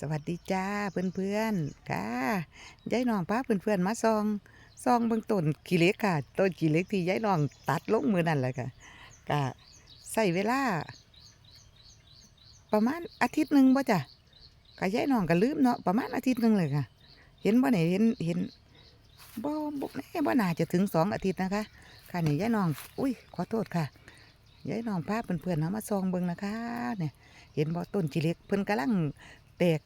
สวัสดีจ้าเพื่อนๆค่ะยายน้องป้าเพื่อนๆมาซองซองเบื้องต้นขี้เล็กค่ะต้นขี้เล็กที่ยายน้องตัดลงมือนั่นแหละค่ะก็ใส่เวลา ประมาณอาทิตย์หนึ่งบ่จ้ะก็ยายน้องก็ลืมเนาะประมาณอาทิตย์หนึ่งเลยค่ะ เห็นบ่ไหนเห็นเห็นบ่บ่แน่บ่น่าจะถึงสองอาทิตย์นะคะ ค่ะนี่ยายน้อง อุ้ยขอโทษค่ะยายน้องพาเพื่อนๆเนามาซองเบิ่งนะคะเนี่ยเห็นบ่ต้นจิเล็กเพิ่นกำลัง แตก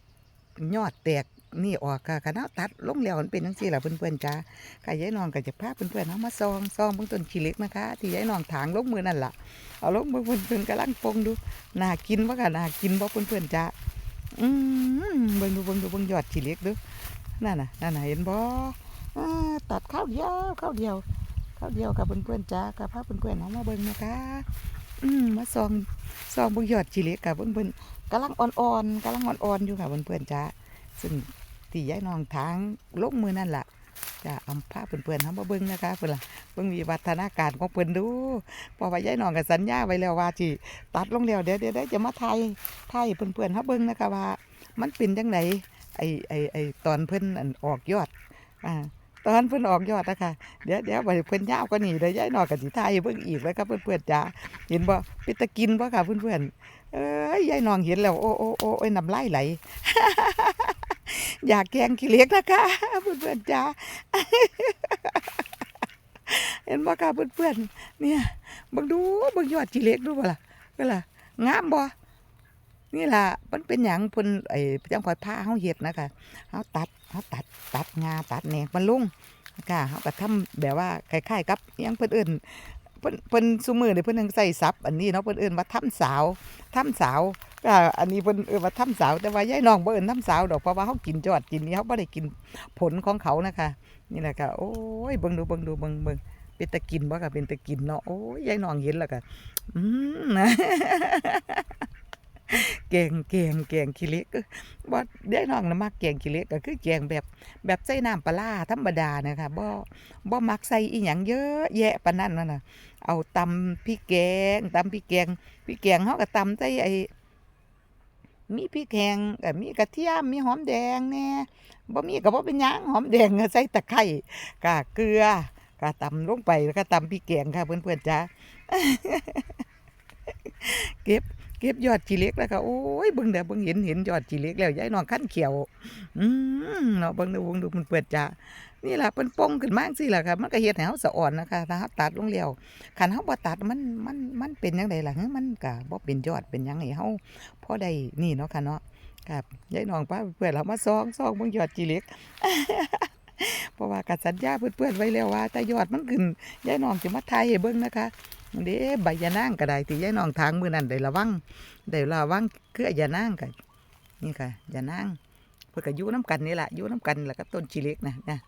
ยอดแตกนี่ออกค่ะคณะตัดลงแล้วมันเป็นจังซี่ล่ะเพื่อนๆจ้าค่ะยายนองก็จะพาเพื่อนๆเนามาซองซองเบิ่งต้นจิเล็กนะคะ ที่ยายนองถางลงมือนั่นล่ะเอาลงเบิ่งเพิ่อนๆกำลังปงดูน่ากินบ่ค่ะน่ากินบ่เพื่อนๆจ้าอืมเบิ่งดูเบิ่งดูเบิ่งยอดจิเล็กดูนั่นน่ะนั่นน่ะเห็นบ่ตัดข้าวเดียวข้าวเดียวข้าวเดียวกับเพื่อนๆจ้ากับพาเพื่อนๆเนามาเบิ่งนะคะ อืมมาซองซองบุยอดจิเล็กกับเพื่อนๆกำลังอ่อนๆกำลังอ่อนๆอยู่ค่ะเพื่อนๆจ้าซึ่งที่ย้ายน้องทางลงมือนั่นแหละจะเอาภาพเพื่อนๆเขามาเบิ่งนะคะเพื่อนล่ะเบิ่งวิวัฒนาการของเพื่อนดูพอว่าย้ายน้องกับสัญญาไว้แล้วว่าจีตัดลงแล้วเดี๋ยวเดี๋ยวเดี๋ยวจะมาไทยไทยเพื่อนๆเขาเบิ่งนะคะว่า มันเป็นจังไดไอไอไอตอนเพิ่นอันออกยอดอ่า ตอนเพิ่นออกยอดนะคะเดี๋ยวเดี๋ยวไปเพิ่นยาวกว่านี้เดี๋ยย้ายน้องกับสิไทยเบิ่งอีกแล้วครับเพื่อนๆจ้าเห็นบ่เป็นตะกินบ่ค่ะเพื่อนๆเอ้ยยายน้องเห็นแล้วโอ้โอ้โอ้โอ้ยน้ำลายไหล อยากแกงขี้เล็กนะคะเพื่อนๆจ้าเห็นบ่ค่ะเพื่อนๆเนี่ยเบิ่งดูบิ่งยอดขี้เล็กดูบ่ล่ะเวล่ะงามบ่ นี่ล่ะมันเป็นหยังเพิ่นไอ้จังคอยพาเฮาเฮ็ดนะคะเฮาตัดเฮาตัดตัดงาตัดแหนกมันลงค่ะเฮาก็ทำแบบว่าคล้ายๆกับยังเพิ่นเอิ้นเพิ่นเพิ่นซุมือนี่เพิ่นยังใส่ซับอันนี้เนาะเพิ่นเอิ้นว่าถ้ำสาวถ้ำสาวก็อันนี้เพิ่นเอิ้นว่าถ้ำสาวแต่ว่ายายน้องบ่เอิ้นถ้ำสาวดอกเพราะว่าเฮากินยอดกินนี่เฮาบ่ได้กินผลของเขานะคะนี่แหละค่ะโอ้ยเบิ่งดูเบิ่งดูเบิ่งเบิ่งเป็นตะกินบ่ค่ะเป็นตะกินเนาะโอ้ยยายน้องเห็นแล้วก็อืมนะ แกงแกงแกงขี้เล็กบ่ยายน้องนะมักแกงขี้เล็กก็คือแกงแบบแบบใส่น้ำปลาธรรมดานะคะบ่บ่มักใส่อีหยังเยอะแยะปานนั้นนั่นน่ะเอาตำพริกแกงตำพริกแกงพริกแกงเขาก็ตำใส่ไอ้มีพริกแห้งก็มีกระเทียมมีหอมแดงแน่บ่มีก็บ่เป็นหยังหอมแดงก็ใส่ตะไคร้กะเกลือก็ตำลงไปแล้วก็ตำพริกแกงค่ะเพื่อนๆจ้าเก็บ เก็บยอดจีเล็กแล้วก็โอ้ยเบิ่งเด้อเบิ่งเห็นเห็นยอดจีเล็กแล้วยายน้องขั้นเขียว อืมเนาะเบิ่งดูเบิ่งดูเพื่อนๆจ้านี่แหละเป็นปงขึ้นมาจังซี่แหละค่ะมันก็เฮ็ดให้เฮาสะอ่อนนะคะถ้าเฮาตัดลงแล้วคันเฮาบ่ตัดมันมันมันเป็นจังไดล่ะมันก็บ่เป็นยอดเป็นหยังให้เฮาพอได้นี่เนาะค่ะเนาะครับยายน้องป้าเพื่อนเรามาซองซองเบิ่งยอดจีเล็กเพราะว่ากัสัญญาเพื่อนๆไว้แล้วว่าถ้ายอดมันขึ้นยายน้องจะมาทายให้เบิ่งนะคะ เด้ใบยะนางก็ได้ที่ยายน้องทางมือนั้นได้ระวังได้ระวังคือยะนางก็นี่ค่ะยะนางเพิ่นก็อยู่นํกันนี่แหละยู่นํกันแล้วก็ต้นจีเล็กนะนะ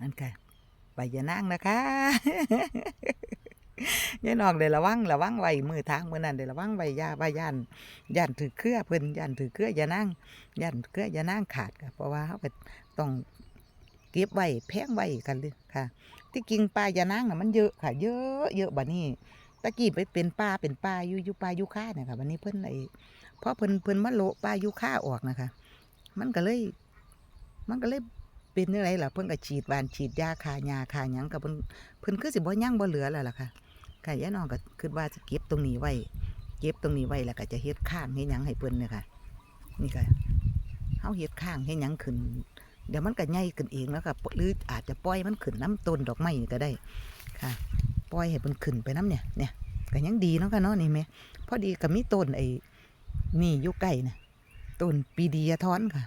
นั่นค่ะใบยะนางนะคะยายน้องได้ระวังระวังไว้มือทางมือนั้นได้ระวังไว้ยาว่าย่านย่านถือเครือเพิ่นย่านถือเครือยานางย่านเครือยานางขาดค่ะเพราะว่าเขาต้องเก็บไว้แพงไว้กันเลยค่ะ ที่กิ่งปลายานางน่ะมันเยอะค่ะ เยอะเยอะบัดนี้ตะกี้ไปเป็นป่าเป็นป่าอยู่อยู่ป่าอยู่ค่าเนี่ยค่ะบัดนี้เพิ่นไอ้เพราะเพิ่นเพิ่นมาโลป่าอยู่ค่าออกนะคะ มันก็เลย มันก็เลยเป็นจังไดล่ะเพิ่นก็ฉีดวานฉีดยาฆ่าหญ้าฆ่าหยังก็เพิ่นเพิ่นคือสิบ่ยังบ่เหลือแล้วล่ะค่ะค่ะยายน้องก็คิดว่าจะเก็บตรงนี้ไว้ เก็บตรงนี้ไว้แล้วก็จะเฮ็ดข้างเฮ็ดหยังให้เพิ่นเนี่ยค่ะ นี่ค่ะเฮาเฮ็ดข้างเฮ็ดหยังขึ้น เดี๋ยวมันก็ใหญ่ขึ้นเองแล้วก็หรืออาจจะปล่อยมันขึ้นน้ำต้นดอกไม้ก็ได้ค่ะ ปล่อยให้มันขึ้นไปน้ำเนี่ยเนี่ยก็ยังดีเนาะค่ะเนาะนี่แม่พอดีก็มีต้นไอ้นี่อยู่ใกล้น่ะต้นปีดียทอนค่ะ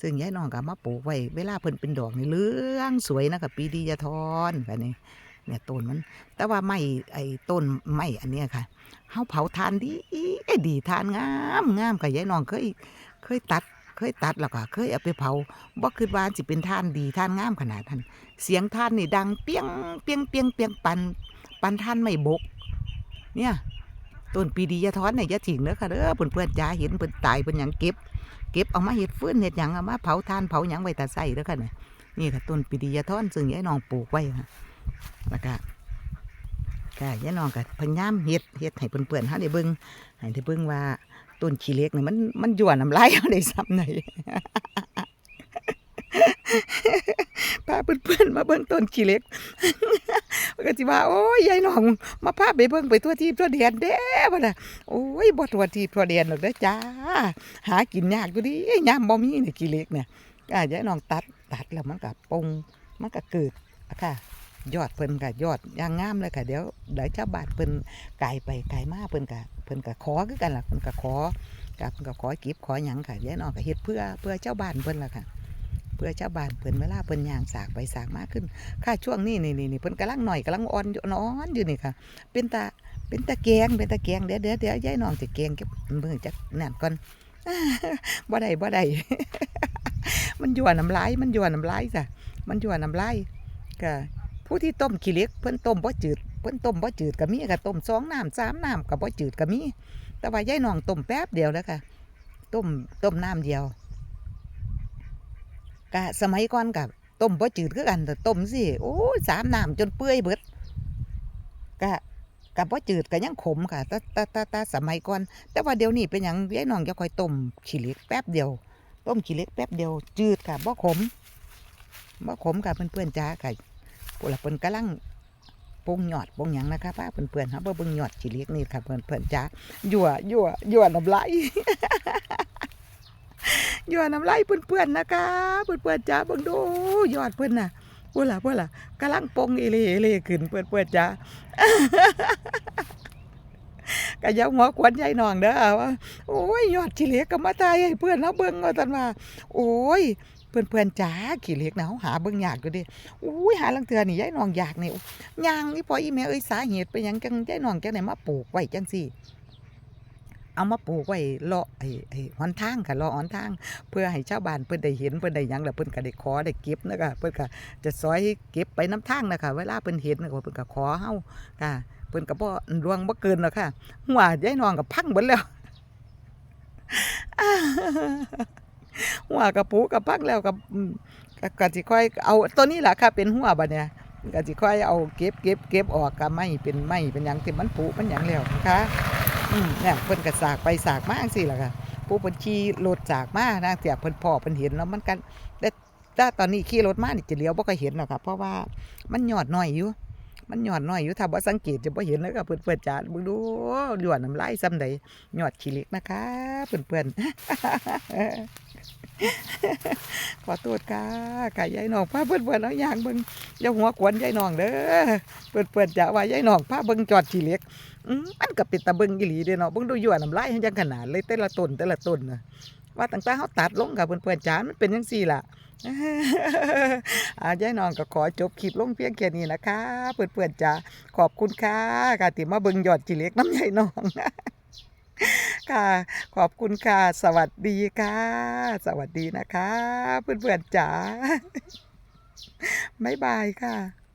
ซึ่งยายน้องก็มาปลูกไว้เวลาเพิ่นเป็นดอกนี่เลืองสวยนะกับปีดียทอนแบบนี้เนี่ยต้นมัน แต่ว่าไม้ไอ้ต้นไม้อันเนี้ยค่ะเฮาเผาทานดีดีทานงามงามค่ะยายน้องเคยเคยตัด เคยตัดแล้วก็เคยเอาไปเผาบ่คิดว่าสิเป็นท่านดีท่านงามขนาดนั้นเสียงท่านนี่ดังเปียงเปียงเปียงเปียงปันปันท่านไม่บก เนี่ยต้นปีดียทอนเนี่ยยาทิ้งเด้อค่ะเด้อเพื่อนๆจ้าเห็นเพิ่อนตายเพิ่อนหยังเก็บ เก็บเอามาเฮ็ดฟืนเฮ็ดหยังเอามาเผาท่านเผาหยังไว้ตาใส่แล้วกันน่ะนี่ค่ะต้นปิดียาทอนซึ่งยายน้องปลูกไว้ค่ะแล้วก็ ก็ยายน้องก็พยายามเฮ็ดเฮ็ดให้เพื่อนๆเฮาได้เบิ่งให้ได้เบิ่งว่าต้นขี้เล็กนี่มันมันยั่วน้ำลายเอาได้ซ้ำไหนพาเพื่อนๆมาเบิ่งต้นขี้เล็กมันก็สิว่าโอ้ยยายน้องมาพาไปเบิ่งไปทั่วทีทั่วแดนเด้บ่น่ะโอ้ยบ่ทั่วทีทั่วแดนหรอกเด้อจ้า หากินยากอยู่ดิยามบ่มีนี่ขี้เล็กเนี่ยอ่ายายน้องตัดตัดแล้วมันก็ปงมันก็เกิดอะค่ะ ยอดเพิ่นก็ยอดอย่างงามเลยค่ะเดี๋ยวเดี๋ยวชาบานเพิ่นไกลไปไกลมาเพิ่นก็เพิ่นก็ขอคือกันล่ะเพิ่นก็ขอกับเพิ่นก็ขอก็บขอหยังค่ะยายน้องก็เฮ็ดเพื่อเพื่อชาบ้านเพิ่นล่ะค่ะ เพื่อชาบ้านเพิ่นเวลาเพิ่นย่างสากไปสากมากขึ้น ค่ะช่วงนี้นี่นี่นี่เพิ่นกำลังหน่อยกำลังอ่อนอยู่นอนอยู่นี่ค่ะ เป็นตาเป็นตาแกงเป็นตาแกงเดี๋ยวเดี๋ยวเดี๋ยวยายน้องจะแกงเก็บมือจักนั่นก่อนบ่ได้บ่ได้มันยั่วน้ำลายมันยั่วน้ำลายจ้ะมันยั่วน้ำลายก็ ผู้ที่ต้มขี้เหล็กเพิ่นต้มบ่จืดเพิ่นต้มบ่จืดก็มีก็ต้มสองน้ำสามน้ำก็บ่จืดก็มีแต่ว่ายายน้องต้มแป๊บเดียวแล้วค่ะต้มต้มน้ำเดียวกะสมัยก่อนกับต้มบ่จืดคือกันแต่ต้มสิโอ้สามน้ำจนเปื่อยเบิดกะกะบ่จืดก็ยังขมค่ะต่แต่แต่แต่สมัยก่อน แต่ว่าเดี๋ยวนี้เป็นหยังยายน้องจะคอยต้มขี้เหล็กแป๊บเดียวต้มขี้เหล็กแป๊บเดียว จืดค่ะบ่ขมบ่ขมค่ะเพื่อนๆจ้าค่ะ พวกเราเพิ่นกำลังปรุงยอดปงหยังนะคะป้าเพื่อนๆเฮาบ่เบิ่งยอดขี้เล็กนี่ค่ะเพื่อนๆจ้ายั่วยั่วยั่วน้ำลยยอดน้ำลายเพื่อนๆนะคะเพื่อนๆจ้าเบิ่งดูหยอดเพื่อนน่ะพูดล่ะพูดล่ะกำลังปงเอเลเอเลขึ้นเพื่อนๆจ้าก็ยังหัวขวัญยายน้องเด้อว่าโอ้ยยอดขี้เล็กก็มาตายให้เพื่อนเฮาเบิ่งเอาตันว่าโอ้ย เพื่อนๆจ้าขี้เล็กนะเฮาหาเบิ่งยากอยู่ดิโอ้ยหาลังเทือนี่ยายน้องอยากนี่ย่างอีพ่ออีแม่เอ้ยสาเหตุเป็นยังจังยายน้องจังได้มาปลูกไว้จังซี่เอามาปลูกไว้เลาะไอ้ไอ้หนทางค่ะเลาะหนทาง เพื่อให้ชาวบ้านเพิ่นได้เห็นเพิ่นได้ยังแล้วเพิ่อนก็ได้ขอได้เก็บนะคะเพิ่อนก็จะซอยเก็บไปน้ำทางนะคะเวลาเพิ่อนเห็นน่ะก็เพิ่อนก็ขอเฮาค่ะเพิ่อนก็บ่รวงบ่เกินหรอกค่ะหัวยายน้องก็พังเบิดแล้ว หัวกระปูกระพังแล้วก็อืมก็ก็สิค่อยเอาตัวนี้แหละค่ะเป็นหัวบัดเนี่ยก็สิค่อยเอาเก็บเก็บเก็บออกก็ไม้เป็นไม้เป็นหยังที่มันผุมันหยังแล้วนะคะอืมเนี่ยเพิ่นก็สากไปสากมาจังซี่ล่ะค่ะผู้เพิ่นขี่รถสากมากนะเสียเพิ่นพ่อเพิ่นเห็นแล้วมันกันแต่ตอนนี้ขี่รถมานี่จะเลี้ยวบ่ค่อยเห็นหรอกค่ะเพราะว่ามันหยอดน้อยอยู่ มันหยอดน้อยอยู่ถ้าบ่สังเกตจะบ่เห็นเลยค่ะเพิ่นๆจ้าเบิ่งดูหยวนน้ำลายซ้ำใดยอดขี้เล็กนะคะเพิ่อนๆขอโทษค่ะกายยายน้องพาเพิ่อนๆเอาอย่างเบิ่งอย่าหัวขวนยายน้องเด้อเพิ่นๆจ้าว่ายายน้องพาเบิ่งจอดขี้เล็กอันก็เป็นตะเบิงอีหลีเด้เนาะเบิ่งดูหยั่วน้ำลายให้จังขนาดเลยแต่ละต้นแต่ละต้นนะ ว่าตั้งแต่เฮาตัดลงกับเพื่อนๆจ๋ามันเป็นจังซี่ล่ะอายายน้องก็ขอจบคลิปลงเพียงแค่นี้นะคะเพื่อนๆจ๋าขอบคุณค่ะค่ะที่มาเบิ่งยอดจิเล็กน้ำยายน้องค่ะ ขอบคุณค่ะ สวัสดีค่ะ สวัสดีนะคะ เพื่อนๆจ๋าบ๊ายบายค่ะ